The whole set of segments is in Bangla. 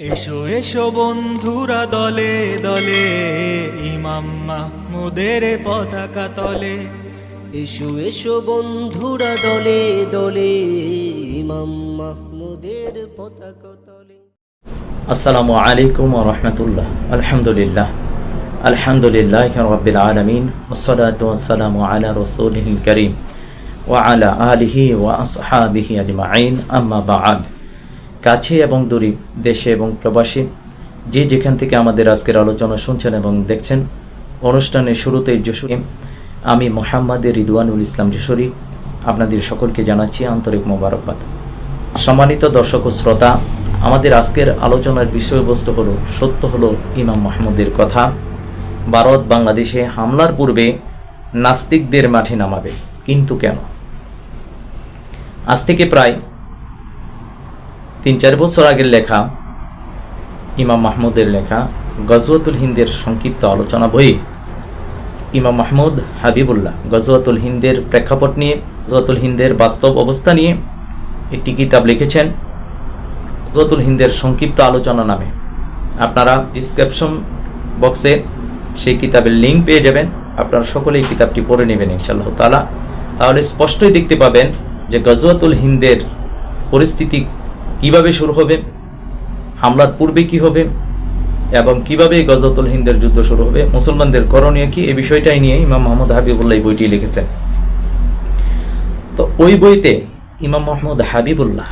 এসো এসো বন্ধুরা দলে দলে ইমাম মাহমুদের পতাকা তলে। এসো এসো বন্ধুরা দলে দলে ইমাম মাহমুদের পতাকা তলে। আসসালামু আলাইকুম রহমতুল্লাহ। আলহামদুলিল্লাহ। আলহামদুলিল্লাহ রবিল আলমিন। ওসালামু আলা রসুলহিল করিম। ওয়া আলা আলিহি ওয়া আসহাবিহি আজমাইন। বাআদ কাছে এবং দূরে, দেশে এবং প্রবাসী। যে যেখান থেকে আমাদের আজকের আলোচনা শুনছেন এবং দেখছেন, অনুষ্ঠানের শুরুতে যশোরী আমি মোহাম্মদ রিদওয়ানুল ইসলাম যশোরী আপনাদের সকলকে জানাচ্ছি আন্তরিক মোবারকবাদ। সম্মানিত দর্শক ও শ্রোতা, আমাদের আজকের আলোচনার বিষয়বস্তু হলো, সত্য হলো ইমাম মাহমুদের কথা। ভারত বাংলাদেশে হামলার পূর্বে নাস্তিকদের মাঠে নামাবে, কিন্তু কেন? আজ থেকে প্রায় তিন চার বছর আগের লেখা, ইমাম মাহমুদের লেখা, গজওয়াতুল হিন্দের সংক্ষিপ্ত আলোচনা বই, ইমাম মাহমুদ হাবিবুল্লাহ, গজওয়াতুল হিন্দের প্রেক্ষাপট নিয়ে, গজওয়াতুল হিন্দের বাস্তব অবস্থা নিয়ে একটি কিতাব লিখেছেন গজওয়াতুল হিন্দের সংক্ষিপ্ত আলোচনা নামে। আপনারা ডিসক্রিপশন বক্সে সেই কিতাবের লিঙ্ক পেয়ে যাবেন। আপনারা সকলেই কিতাবটি পড়ে নেবেন ইনশাআল্লাহ তালা তাহলে স্পষ্টই দেখতে পাবেন যে গজওয়াতুল হিন্দের পরিস্থিতি কীভাবে শুরু হবে? হামলার পূর্বে কি হবে? এবং কীভাবে গজওয়াতুল হিন্দের যুদ্ধ শুরু হবে? মুসলমানদের করণীয় কি? এই বিষয়টাই নিয়ে ইমাম মোহাম্মদ হাবিবুল্লাহ এই বইটি লিখেছেন। তো ওই বইতে ইমাম মোহাম্মদ হাবিবুল্লাহ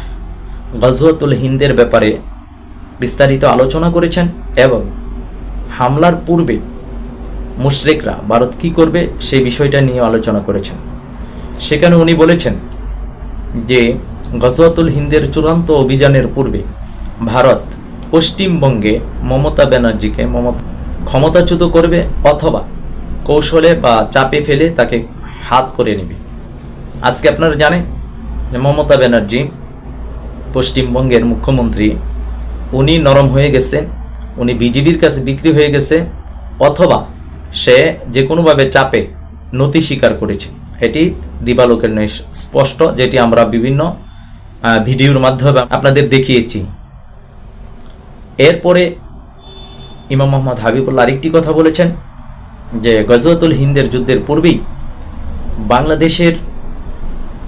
গজওয়াতুল হিন্দের ব্যাপারে বিস্তারিত আলোচনা করেছেন এবং হামলার পূর্বে মুশরিকরা ভারত কি করবে সেই বিষয়টা নিয়ে আলোচনা করেছেন। সেখানে উনি বলেছেন যে গজওয়াতুল হিন্দের চূড়ান্ত অভিযানের পূর্বে ভারত পশ্চিমবঙ্গে মমতা ব্যানার্জিকে মমতা ক্ষমতাচ্যুত করবে অথবা কৌশলে বা চাপে ফেলে তাকে হাত করে নেবে। আজকে আপনারা জানেন যে মমতা ব্যানার্জি পশ্চিমবঙ্গের মুখ্যমন্ত্রী, উনি নরম হয়ে গেছে, উনি বিজেপির কাছে বিক্রি হয়ে গেছে, অথবা সে যে কোনোভাবে চাপে নতি স্বীকার করেছে। এটি দিবালোকের স্পষ্ট, যেটি আমরা বিভিন্ন ভিডিওর মাধ্যমে আপনাদের দেখিয়েছি। এরপরে ইমাম মোহাম্মদ হাবিবুল্লাহ আরেকটি কথা বলেছেন যে গজওয়াতুল হিন্দের যুদ্ধের পূর্বেই বাংলাদেশের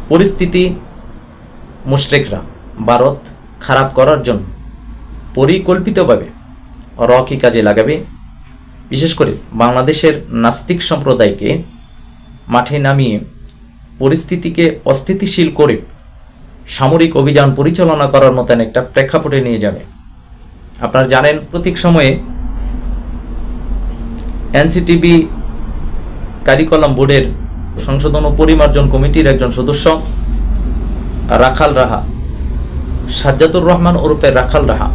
পরিস্থিতি মুশরেকরা ভারত খারাপ করার জন্য পরিকল্পিতভাবে রকি কাজে লাগাবে। বিশেষ করে বাংলাদেশের নাস্তিক সম্প্রদায়কে মাঠে নামিয়ে পরিস্থিতিকে অস্থিতিশীল করে সামরিক অভিযান পরিচালনা করার মতন একটা প্রেক্ষাপটে নিয়ে যাবে। আপনারা জানেন, প্রতীক সময়ে এনসিটিভি কারিকলাম বোর্ডের সংশোধন ও পরিমার্জন কমিটির একজন সদস্য, রাখাল রাহা সাজ্জাতুর রহমান ওরফে রাখাল রাহা।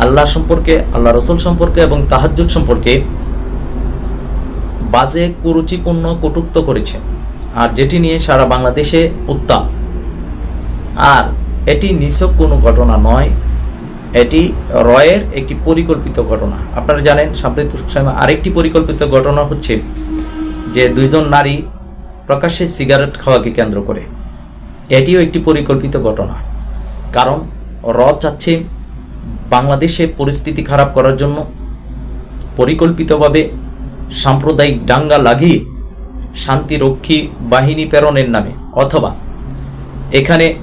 আল্লাহ সম্পর্কে, আল্লাহ রসুল সম্পর্কে এবং তাহাজ্জুদ সম্পর্কে বাজে কুরুচিপূর্ণ কটুক্ত করেছে। আর যেটি নিয়ে সারা বাংলাদেশে উত্তাপ। আর এটি নিছক কোনো ঘটনা নয়। এটি রয়ের একটি পরিকল্পিত ঘটনা। আপনারা জানেন সাম্প্রতিক সময় আরেকটি পরিকল্পিত ঘটনা হচ্ছে যে দুইজন নারী প্রকাশ্যে সিগারেট খাওয়াকে কেন্দ্র করে। এটিও একটি পরিকল্পিত ঘটনা। কারণ র চাচ্ছে বাংলাদেশে পরিস্থিতি খারাপ করার জন্য পরিকল্পিতভাবে সাম্প্রদায়িক ডাঙ্গা লাগিয়ে শান্তিরক্ষী বাহিনী প্রেরণের নামে অথবা এখানে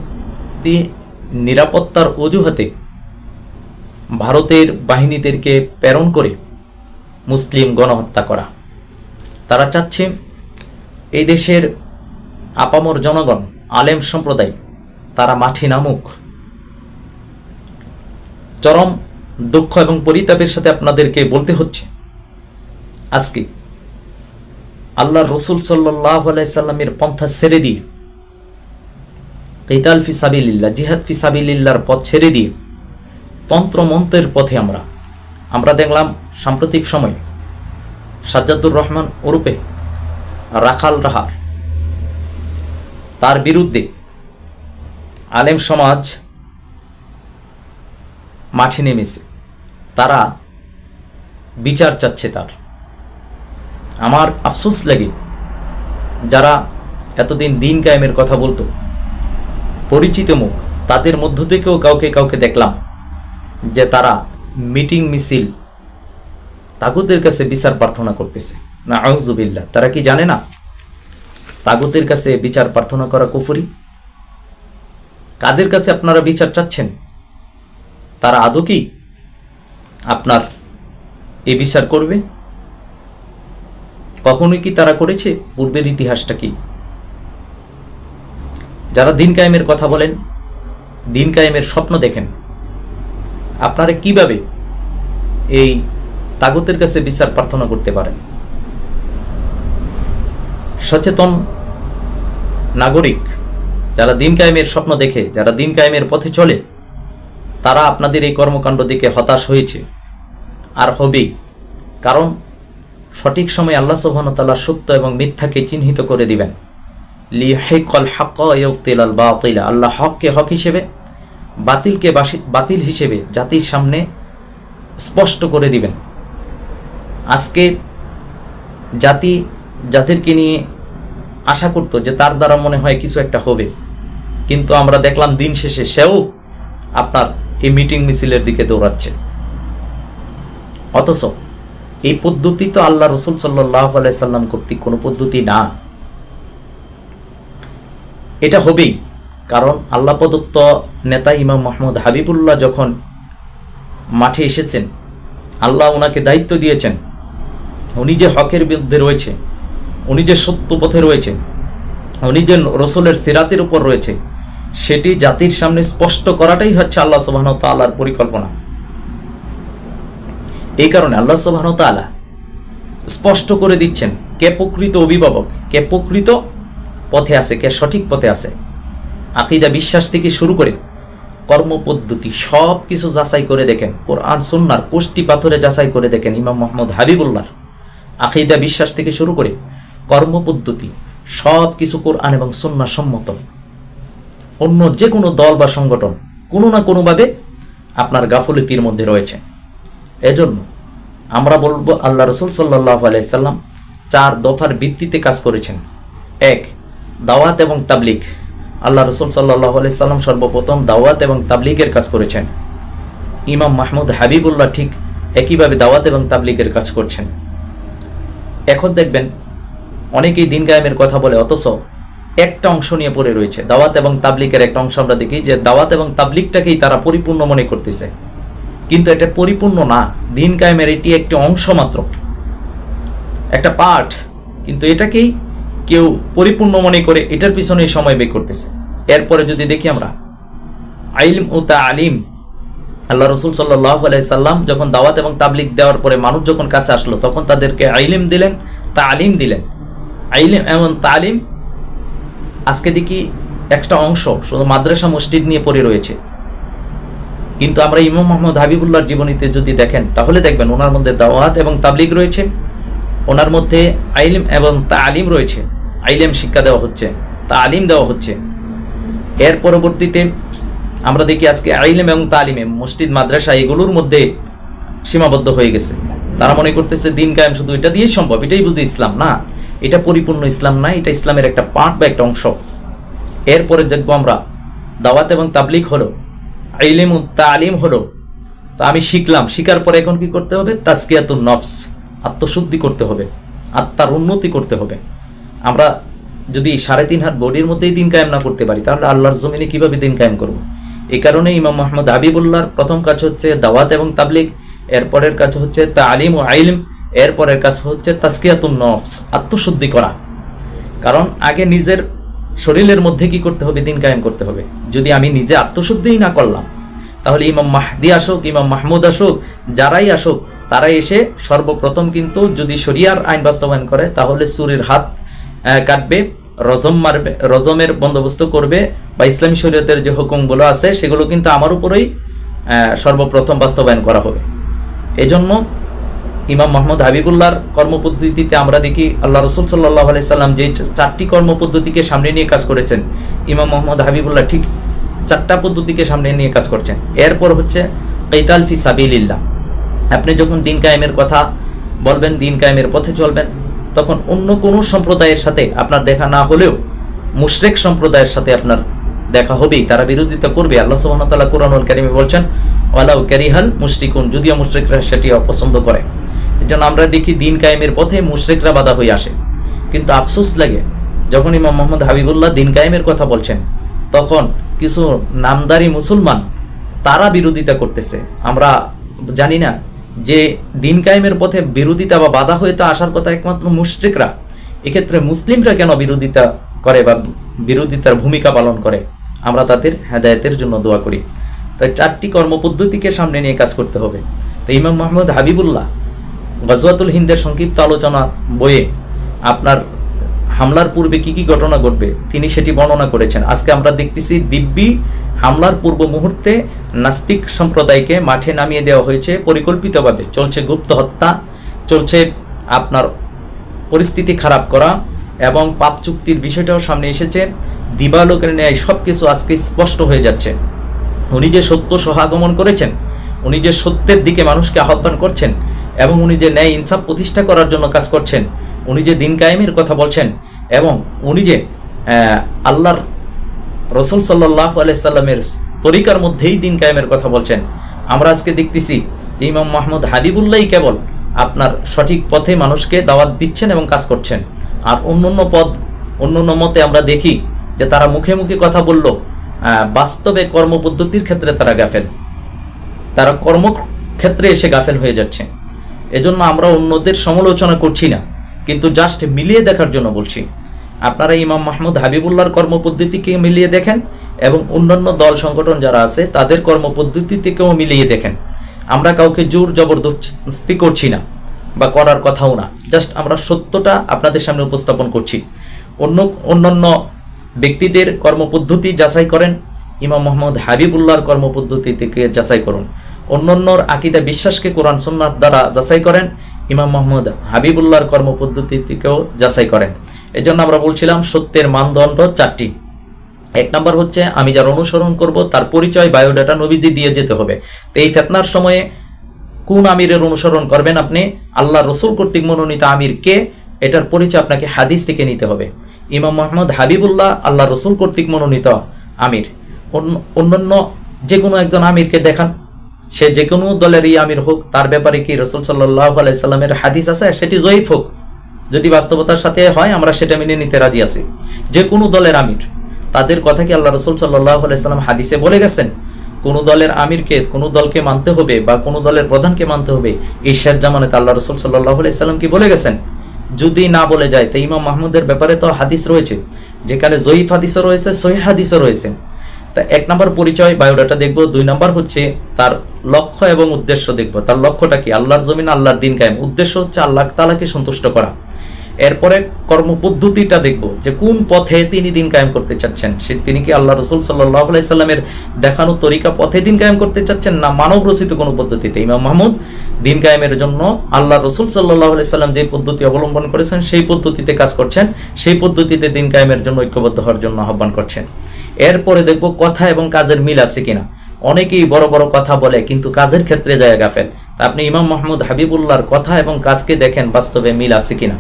তি- নিরাপত্তার অজুহাতে ভারতের বাহিনীদেরকে প্রেরণ করে মুসলিম গণহত্যা করা। তারা চাচ্ছে এই দেশের আপামর জনগণ, আলেম সম্প্রদায়, তারা মাঠে নামুক। চরম দুঃখ এবং পরিতাপের সাথে আপনাদেরকে বলতে হচ্ছে, আজকে আল্লাহ রসুল সাল্লাহ আলাইসাল্লামের পন্থা ছেড়ে দিয়ে কেতাল ফি সাবিল্লাহ জিহাদ ফি সাবিল্লাহর পথ ছেড়ে দিয়ে তন্ত্র মন্ত্রের পথে আমরা। আমরা দেখলাম সাম্প্রতিক সময়ে সাজ্জাদুর রহমান ওরূপে রাখাল রাহার। তার বিরুদ্ধে আলেম সমাজ মাঠে নেমেছে। তারা বিচার চাচ্ছে তার। আমার আফসোস লাগে যারা এতদিন দিন কায়েমের কথা বলতো পরিচিত মুখ। তাদের মধ্য থেকেও কাউকে কাউকে দেখলাম, যে তারা মিটিং মিছিল তাগুতের কাছে বিচার প্রার্থনা করতেছে। না আউজুবিল্লা তারা কি জানে না? তাগুতের কাছে বিচার প্রার্থনা করা কুফুরি? কাদের কাছে আপনারা বিচার চাচ্ছেন? তারা আদৌ কি আপনার এ বিচার করবে? কখনোই কি তারা করেছে? পূর্বের ইতিহাসটা কি? যারা দিন কায়েমের কথা বলেন, দিন কায়েমের স্বপ্ন দেখেন, আপনারা কীভাবে এই তাগতের কাছে বিচার প্রার্থনা করতে পারেন? সচেতন নাগরিক যারা দিন কায়েমের স্বপ্ন দেখে, যারা দিন কায়েমের পথে চলে, তারা আপনাদের এই কর্মকাণ্ড দেখে হতাশ হয়েছে। আর হবেই, কারণ সঠিক সময় আল্লাহ সুবহানাহু সত্য এবং মিথ্যাকে চিহ্নিত করে দিবেন। লিহেকল হক ইয়ক্তিল আল বাতিলা। আল্লাহ হককে হক হিসেবে, বাতিলকে বাতিল হিসেবে জাতির সামনে স্পষ্ট করে দিবেন। আজকে জাতি জাতিরকে নিয়ে আশা করতো যে তার দ্বারা মনে হয় কিছু একটা হবে। কিন্তু আমরা দেখলাম দিন শেষে সেও আপনার এই মিটিং মিছিলের দিকে দৌড়াচ্ছে। অথচ এই পদ্ধতি তো আল্লাহ রসুল সাল্লাহ সাল্লাম কর্তৃক কোনো পদ্ধতি না। এটা হবেই। কারণ আল্লাহ প্রদত্ত নেতা ইমাম মোহাম্মদ হাবিবুল্লাহ যখন মাঠে এসেছেন, আল্লাহ ওনাকে দায়িত্ব দিয়েছেন। উনি যে হকের বিরুদ্ধে রয়েছে, উনি যে সত্য পথে রয়েছে, উনি যে রসুলের সিরাতের উপর রয়েছে, সেটি জাতির সামনে স্পষ্ট করাটাই হচ্ছে আল্লাহ সুবাহন তাল্লার পরিকল্পনা। এই কারণে আল্লাহ সুবাহন তালা স্পষ্ট করে দিচ্ছেন, কে প্রকৃত অভিভাবক, কে প্রকৃত পথে আছে কে সঠিক পথে আছে? আকিদা বিশ্বাস থেকে শুরু করে কর্মপদ্ধতি সব কিছু যাচাই করে দেখেন। কোরআন, সুন্নার কোষ্টি পাথরে যাচাই করে দেখেন ইমাম মোহাম্মদ হাবিবুল্লাহ আকিদা বিশ্বাস থেকে শুরু করে কর্মপদ্ধতি সব কিছু কোরআন এবং সুন্না সম্মত। অন্য যে কোনো দল বা সংগঠন কোনো না কোনোভাবে আপনার গাফলতির মধ্যে রয়েছে। এজন্য আমরা বলব আল্লাহ রসুল সাল্লাহ আলাইসাল্লাম চার দফার ভিত্তিতে কাজ করেছেন। এক দাওয়াত এবং তাবলিক আল্লাহ রসুল সাল্লাহ আলাইসাল্লাম সর্বপ্রথম দাওয়াত এবং তাবলিগের কাজ করেছেন। ইমাম মাহমুদ হাবিবুল্লাহ ঠিক একইভাবে দাওয়াত এবং তাবলিগের কাজ করছেন। এখন দেখবেন অনেকেই দিন গায়েমের কথা বলে, অথচ একটা অংশ নিয়ে পড়ে রয়েছে। দাওয়াত এবং তাবলিকের একটা অংশ আমরা দেখি যে দাওয়াত এবং তাবলিকটাকেই তারা পরিপূর্ণ মনে করতেছে। কিন্তু এটা পরিপূর্ণ না। দিন কায়েমের এটি একটি অংশ মাত্র। একটা পার্ট কিন্তু এটাকেই কেউ পরিপূর্ণ মনে করে এটার পিছনে সময় বের করতেছে। এরপরে যদি দেখি আমরা, আইলিম ও তা আলিম, আল্লাহ রসুল সাল্লাহ সাল্লাম যখন দাওয়াত এবং তাবলিক দেওয়ার পরে মানুষ যখন কাছে আসলো, তখন তাদেরকে আইলিম দিলেন, তা আলিম দিলেন। আইলিম এমন তালিম আজকে দেখি একটা অংশ শুধু মাদ্রাসা মসজিদ নিয়ে পড়ে রয়েছে। কিন্তু আমরা ইমাম মোহাম্মদ হাবিবুল্লাহর জীবনীতে যদি দেখেন, তাহলে দেখবেন ওনার মধ্যে দাওয়াত এবং তাবলিগ রয়েছে, ওনার মধ্যে আইলিম এবং তালিম রয়েছে। আইলিম শিক্ষা দেওয়া হচ্ছে, তালিম দেওয়া হচ্ছে। এর পরবর্তীতে আমরা দেখি আজকে আইলেম এবং তালিমে মসজিদ, মাদ্রাসা এগুলোর মধ্যে সীমাবদ্ধ হয়ে গেছে। তারা মনে করতেছে দিন কায়েম শুধু এটা দিয়েই সম্ভব, এটাই বুঝি ইসলাম। না, এটা পরিপূর্ণ ইসলাম না, এটা ইসলামের একটা পার্ট বা একটা অংশ। এরপরে দেখব আমরা, দাওয়াত এবং তাবলিক হলো, আইলিম তালিম হলো। তা আমি শিখলাম শিকার পরে এখন কি করতে হবে? তাস্কিয়াতুন নফস, আত্মশুদ্ধি করতে হবে, আত্মার উন্নতি করতে হবে। আমরা যদি সাড়ে তিন হাত বডির মধ্যেই দিন কায়েম না করতে পারি, তাহলে আল্লাহর জমিনে কীভাবে দিন কায়েম করব? এই কারণে ইমাম মোহাম্মদ হাবিবুল্লাহর প্রথম কাজ হচ্ছে দাওয়াত এবং তাবলিগ, এরপরের কাজ হচ্ছে তা আলিম ও আইলিম, এরপরের কাজ হচ্ছে তাস্কিয়াতুন নফস, আত্মশুদ্ধি করা। কারণ আগে নিজের শরীরের মধ্যে কি করতে হবে? দিন কায়েম করতে হবে। যদি আমি নিজে আত্মশুদ্ধিই না করলাম, তাহলে ইমাম মাহদি আসুক, ইমাম মাহমুদ আসুক, যারাই আসুক তারাই এসে সর্বপ্রথম কিন্তু যদি শরিয়ার আইন বাস্তবায়ন করে, তাহলে চুরির হাত কাটবে, রজম মারবে, রজমের বন্দোবস্ত করবে বা ইসলামী শরীয়তের যে হুকুমগুলো আছে, সেগুলো কিন্তু আমার উপরেই সর্বপ্রথম বাস্তবায়ন করা হবে। এজন্য ইমাম মোহাম্মদ হাবিবুল্লাহর কর্মপদ্ধতিতে আমরা দেখি, আল্লাহ রসুল সাল্লাহ সাল্লাম যে চারটি কর্মপদ্ধতিকে সামনে নিয়ে কাজ করেছেন, ইমাম মোহাম্মদ হাবিবুল্লাহ ঠিক চারটা পদ্ধতিকে সামনে নিয়ে কাজ করছেন। এরপর হচ্ছে কৈতাল ফি সাবিলিল্লাহ। আপনি যখন দিন কায়েমের কথা বলবেন, দিন কায়েমের পথে চলবেন তখন অন্য কোনো সম্প্রদায়ের সাথে আপনার দেখা না হলেও মুশরেক সম্প্রদায়ের সাথে আপনার দেখা হবেই, তারা বিরোধিতা করবে। আল্লাহ তাআলা কোরআনুল কারীমে বলছেন, ওয়ালাউ ক্যারিহাল মুশরিকুন যদিও মুশরিকরা সেটি অপছন্দ করে। জন্য আমরা দেখি দিন কায়েমের পথে মুশরিকরা বাধা হয়ে আসে। কিন্তু আফসোস লাগে, যখন ইমাম মোহাম্মদ হাবিবুল্লাহ দিন কায়েমের কথা বলছেন, তখন কিছু নামদারি মুসলমান তারা বিরোধিতা করতেছে। আমরা জানি না যে দিন কায়েমের পথে বিরোধিতা বা বাধা হয়ে তো আসার কথা একমাত্র মুশ্রিকরা, এক্ষেত্রে মুসলিমরা কেন বিরোধিতা করে বা বিরোধিতার ভূমিকা পালন করে? আমরা তাদের হেদায়তের জন্য দোয়া করি। তাই চারটি কর্মপদ্ধতিকে সামনে নিয়ে কাজ করতে হবে। তো ইমাম মোহাম্মদ হাবিবুল্লাহ, গজওয়াতুল হিন্দের সংক্ষিপ্ত আলোচনা বইয়ে আপনার হামলার পূর্বে কি কি ঘটনা ঘটবে, তিনি সেটি বর্ণনা করেছেন। আজকে আমরা দেখতেছি দিব্যি হামলার পূর্ব মুহূর্তে নাস্তিক সম্প্রদায়কে মাঠে নামিয়ে দেওয়া হয়েছে পরিকল্পিতভাবে। চলছে গুপ্ত হত্যা, চলছে আপনার পরিস্থিতি খারাপ করা এবং পাপ চুক্তির বিষয়টাও সামনে এসেছে। দিবালোকের ন্যায় সব কিছু আজকে স্পষ্ট হয়ে যাচ্ছে। উনি যে সত্য সহাগমন করেছেন, উনি যে সত্যের দিকে মানুষকে আহ্বান করছেন এবং উনি যে ন্যায় ইনসাফ প্রতিষ্ঠা করার জন্য কাজ করছেন উনি যে দিন কায়েমের কথা বলছেন এবং উনি যে আল্লাহর রসুল সাল্লাহ আলাইসাল্লামের তরিকার মধ্যেই দিন কায়েমের কথা বলছেন, আমরা আজকে দেখতেছি যে ইমাম মাহমুদ হাবিবুল্লাহ কেবল আপনার সঠিক পথে মানুষকে দাওয়াত দিচ্ছেন এবং কাজ করছেন। আর অন্য অন্য পদ অন্য অন্য মতে আমরা দেখি যে তারা মুখে মুখে কথা বলল বাস্তবে কর্মপদ্ধতির ক্ষেত্রে তারা গাফেল। তারা কর্মক্ষেত্রে এসে গাফেল হয়ে যাচ্ছে। এজন্য আমরা অন্যদের সমালোচনা করছি না। কিন্তু জাস্ট মিলিয়ে দেখার জন্য বলছি। আপনারা ইমাম মাহমুদ হাবিবুল্লাহর কর্মপদ্ধতিকে মিলিয়ে দেখেন এবং অন্যান্য দল সংগঠন যারা আছে, তাদের কর্মপদ্ধতি থেকেও মিলিয়ে দেখেন। আমরা কাউকে জোর জবরদস্তি করছি না বা করার কথাও না। জাস্ট আমরা সত্যটা আপনাদের সামনে উপস্থাপন করছি। অন্য, অন্যান্য ব্যক্তিদের কর্মপদ্ধতি যাচাই করেন, ইমাম মোহাম্মদ হাবিবুল্লাহর কর্মপদ্ধতি থেকে যাচাই করুন। অন্যান্যর আকিদা বিশ্বাসকে কোরআন সুন্নাত দ্বারা যাচাই করেন ইমাম মোহাম্মদ হাবিবুল্লাহর কর্মপদ্ধতি থেকেও যাচাই করেন। এজন্য আমরা বলছিলাম সত্যের মানদণ্ড চারটি। এক নম্বর হচ্ছে, আমি যার অনুসরণ করব, তার পরিচয়, বায়োডাটা নবীজি দিয়ে যেতে হবে। তো এই ফেতনার সময়ে কোন আমিরের অনুসরণ করবেন আপনি? আল্লাহ রসুল কর্তৃক মনোনীত আমির কে? এটার পরিচয় আপনাকে হাদিস থেকে নিতে হবে। ইমাম মোহাম্মদ হাবিবুল্লাহ আল্লাহ রসুল কর্তৃক মনোনীত আমির। অন্য- অন্যান্য যে কোনো একজন আমিরকে দেখান। সে যে কোনো দলেরই আমির হোক, তার ব্যাপারে কি রসুল সাল্লাহ আলাইসাল্লামের হাদিস আছে? সেটি জয়ীফ হোক। যদি বাস্তবতার সাথে হয়, আমরা সেটা মেনে নিতে রাজি আছি। যে কোনো দলের আমির, তাদের কথা কি আল্লাহ রসুল সাল্লাহ আলাইসাল্লাম হাদিসে বলে গেছেন? কোনো দলের আমিরকে, কোনো দলকে মানতে হবে বা কোনো দলের প্রধানকে মানতে হবে এই শেষ জামানাতে আল্লাহ রসুল সাল্লাহ আলাইসাল্লাম কি বলে গেছেন? যদি না বলে যায়, তো ইমাম মাহমুদের ব্যাপারে তো হাদিস রয়েছে। যেখানে জয়ীফ হাদিসও রয়েছে সহি হাদিসও রয়েছে। তা এক নম্বর পরিচয় বায়োডাটা দেখব। দুই নম্বর হচ্ছে তার লক্ষ্য এবং উদ্দেশ্য দেখব। তার লক্ষ্যটা কি? আল্লাহর জমিন, আল্লাহর দিন কায়েম। উদ্দেশ্য হচ্ছে আল্লাহ তালাকে সন্তুষ্ট করা। এরপরে কর্মপদ্ধতিটা দেখব যে কোন পথে তিনি দিন কায়েম করতে চাচ্ছেন। সে তিনি কি আল্লাহ রসুল সাল্লাহ আলাইসাল্লামের দেখানো তরিকা পথে দিন কায়েম করতে চাচ্ছেন না মানব রচিত কোনো পদ্ধতিতে? ইমাম মাহমুদ, দিন কায়েমের জন্য আল্লাহ রসুল সাল্লাহ আলাইসাল্লাম যে পদ্ধতি অবলম্বন করেছেন, সেই পদ্ধতিতে কাজ করছেন, সেই পদ্ধতিতে দিন কায়েমের জন্য ঐক্যবদ্ধ হওয়ার জন্য আহ্বান করছেন। এরপরে দেখব কথা এবং কাজের মিল আছে কিনা। অনেকেই বড় বড় কথা বলে, কিন্তু কাজের ক্ষেত্রে যায় গাফেল। তা আপনি ইমাম মাহমুদ হাবিবুল্লাহর কথা এবং কাজকে দেখেন, বাস্তবে মিল আছে কিনা?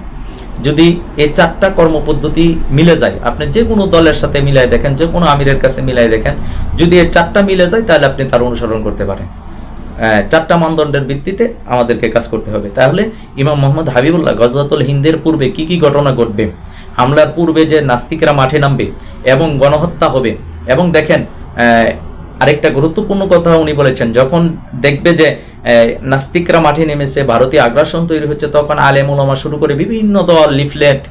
যদি এই চারটা কর্মপদ্ধতি মিলে যায়, আপনি যে কোনো দলের সাথে মিলাই দেখেন, যে কোনো আমিরের কাছে মিলাই দেখেন, যদি এই চারটা মিলে যায়, তাহলে আপনি তার অনুসরণ করতে পারেন। চারটা মানদণ্ডের ভিত্তিতে আমাদেরকে কাজ করতে হবে। তাহলে ইমাম মোহাম্মদ হাবিবুল্লাহ গজরাতুল হিন্দের পূর্বে কি কি ঘটনা ঘটবে, হামলার পূর্বে যে নাস্তিকরা মাঠে নামবে এবং গণহত্যা হবে, এবং দেখেন আরেকটা গুরুত্বপূর্ণ কথা উনি বলেছেন, যখন দেখবে যে নাস্তিকরা মাঠে নেমেছে, ভারতীয় আগ্রাসন তৈরি হচ্ছে, তখন আলেম ওলামা শুরু করে বিভিন্ন দল, লিফলেট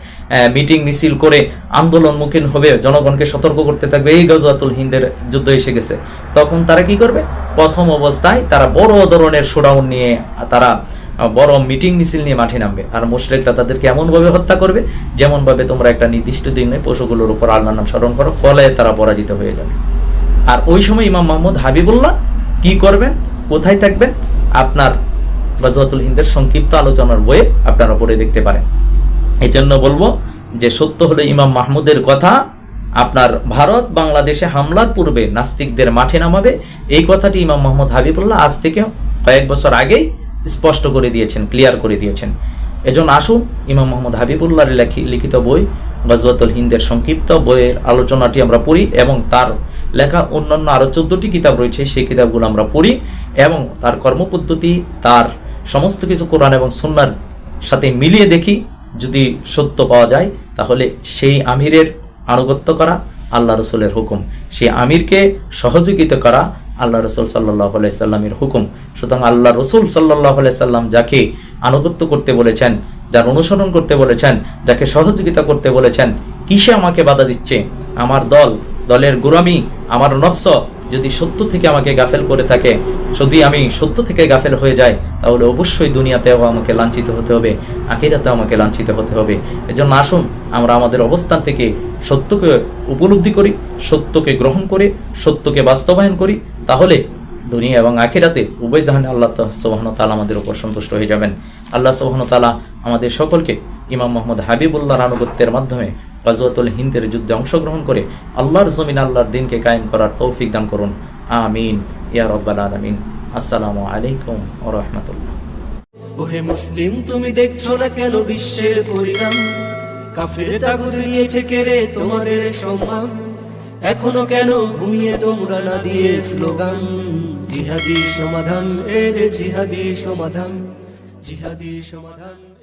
মিটিং মিছিল করে আন্দোলনমুখী হবে, জনগণকে সতর্ক করতে থাকবে। এই গজওয়াতুল হিন্দের যুদ্ধ এসে গেছে। তখন তারা কি করবে? প্রথম অবস্থায় তারা বড় ধরনের শোডাউন নিয়ে তারা বড় মিটিং মিছিল নিয়ে মাঠে নামবে। আর মুশরিকরা তাদেরকে এমনভাবে হত্যা করবে, যেমনভাবে তোমরা একটা নির্দিষ্ট দিনে পশুগুলোর উপর আল্লাহর নাম স্মরণ করো, ফলে তারা পরাজিত হয়ে যাবে। আর ওই সময় ইমাম মাহমুদ হাবিবুল্লাহ কি করবেন? কোথায় থাকবেন? আপনার গজওয়াতুল হিন্দের সংক্ষিপ্ত আলোচনার বইয়ে আপনারা পড়ে দেখতে পারেন। এই জন্য বলব যে সত্য হলো ইমাম মাহমুদের কথা, আপনার ভারত বাংলাদেশে হামলার পূর্বে নাস্তিকদের মাঠে নামাবে। এই কথাটি ইমাম মোহাম্মদ হাবিবুল্লাহ আজ থেকে কয়েক বছর আগেই স্পষ্ট করে দিয়েছেন, ক্লিয়ার করে দিয়েছেন। এজন্য আসুন ইমাম মোহাম্মদ হাবিবুল্লাহর লেখি- লিখিত বই গজওয়াতুল হিন্দের সংক্ষিপ্ত বইয়ের আলোচনাটি আমরা পড়ি এবং তার লেখা অন্যান্য আরও চোদ্দটি কিতাব রয়েছে, সেই কিতাবগুলো আমরা পড়ি। এবং তার কর্মপদ্ধতি, তার সমস্ত কিছু কোরআন এবং সুন্নার সাথে মিলিয়ে দেখি, যদি সত্য পাওয়া যায়, তাহলে সেই আমিরের আনুগত্য করা আল্লাহ রসুলের হুকুম। সেই আমিরকে সহযোগিতা করা আল্লাহ রসুল সাল্লাহ সাল্লামের হুকুম। সুতরাং আল্লাহ রসুল সাল্লাহ সাল্লাম যাকে আনুগত্য করতে বলেছেন, যার অনুসরণ করতে বলেছেন, যাকে সহযোগিতা করতে বলেছেন, কিসে আমাকে বাধা দিচ্ছে? আমার দল, দলের গুরামি আমার নফস যদি সত্য থেকে আমাকে গাফেল করে থাকে, যদি আমি সত্য থেকে গাফেল হয়ে যাই, তাহলে অবশ্যই দুনিয়াতেও আমাকে লাঞ্ছিত হতে হবে, আখিরাতেও আমাকে লাঞ্ছিত হতে হবে। এজন্য আসুন, আমরা আমাদের অবস্থান থেকে সত্যকে উপলব্ধি করি, সত্যকে গ্রহণ করে, সত্যকে বাস্তবায়ন করি, তাহলে দুনিয়া এবং আখিরাতে উভয় জাহানে আল্লাহ সোহান তালা আমাদের উপর সন্তুষ্ট হয়ে যাবেন। আল্লাহ সোহান তালা আমাদের সকলকে ইমাম মোহাম্মদ হাবিবুল্লাহর আনুগত্যের মাধ্যমে গজওয়াতুল হিন্দের যুদ্ধে অংশগ্রহণ করে আল্লাহর জমিন, আল্লাহর দিনকে কায়েম করার তৌফিক দান করুন। আমিন। ইয়া রব্বাল আলমিন। আসসালামু আলাইকুম ও রহমতুল্লাহ। ওহে মুসলিম, তুমি দেখছ না কেন বিশ্বের পরিণাম? কাফের তাগুদ নিয়েছে কেড়ে তোমাদের সম্মান? এখনও কেন ঘুমিয়ে তোমরা না দিয়ে স্লোগান? জিহাদি সমাধান এর জিহাদি সমাধান জিহাদি সমাধান।